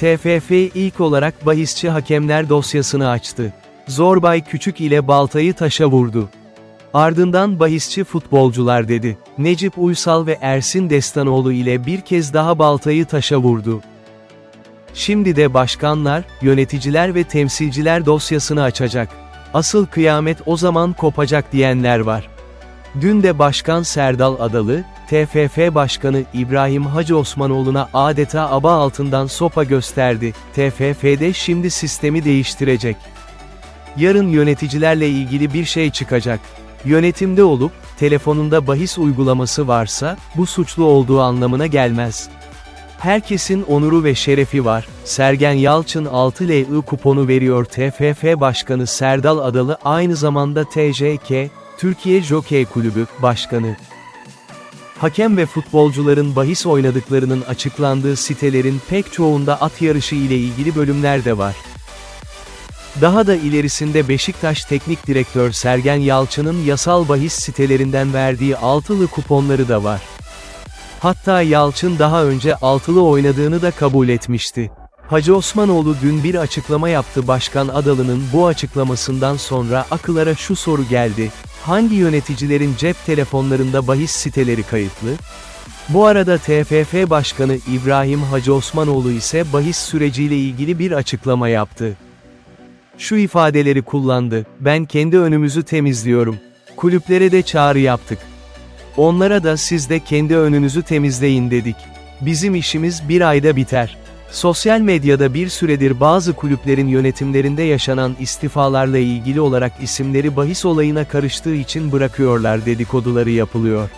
TFF ilk olarak bahisçi hakemler dosyasını açtı. Zorbay Küçük ile baltayı taşa vurdu. Ardından bahisçi futbolcular dedi. Necip Uysal ve Ersin Destanoğlu ile bir kez daha baltayı taşa vurdu. Şimdi de başkanlar, yöneticiler ve temsilciler dosyasını açacak. Asıl kıyamet o zaman kopacak diyenler var. Dün de Başkan Serdal Adalı, TFF Başkanı İbrahim Hacı Osmanoğlu'na adeta aba altından sopa gösterdi. TFF'de şimdi sistemi değiştirecek. Yarın yöneticilerle ilgili bir şey çıkacak. Yönetimde olup, telefonunda bahis uygulaması varsa, bu suçlu olduğu anlamına gelmez. Herkesin onuru ve şerefi var. Sergen Yalçın 6 LI kuponu veriyor TFF Başkanı Serdal Adalı aynı zamanda TJK, Türkiye Jokey Kulübü, Başkanı. Hakem ve futbolcuların bahis oynadıklarının açıklandığı sitelerin pek çoğunda at yarışı ile ilgili bölümler de var. Daha da ilerisinde Beşiktaş Teknik Direktör Sergen Yalçın'ın yasal bahis sitelerinden verdiği altılı kuponları da var. Hatta Yalçın daha önce altılı oynadığını da kabul etmişti. Hacı Osmanoğlu dün bir açıklama yaptı Başkan Adalı'nın bu açıklamasından sonra akıllara şu soru geldi. Hangi yöneticilerin cep telefonlarında bahis siteleri kayıtlı? Bu arada TFF Başkanı İbrahim Hacı Osmanoğlu ise bahis süreciyle ilgili bir açıklama yaptı. Şu ifadeleri kullandı, ben kendi önümüzü temizliyorum. Kulüplere de çağrı yaptık. Onlara da siz de kendi önünüzü temizleyin dedik. Bizim işimiz bir ayda biter. Sosyal medyada bir süredir bazı kulüplerin yönetimlerinde yaşanan istifalarla ilgili olarak isimleri bahis olayına karıştığı için bırakıyorlar dedikoduları yapılıyor.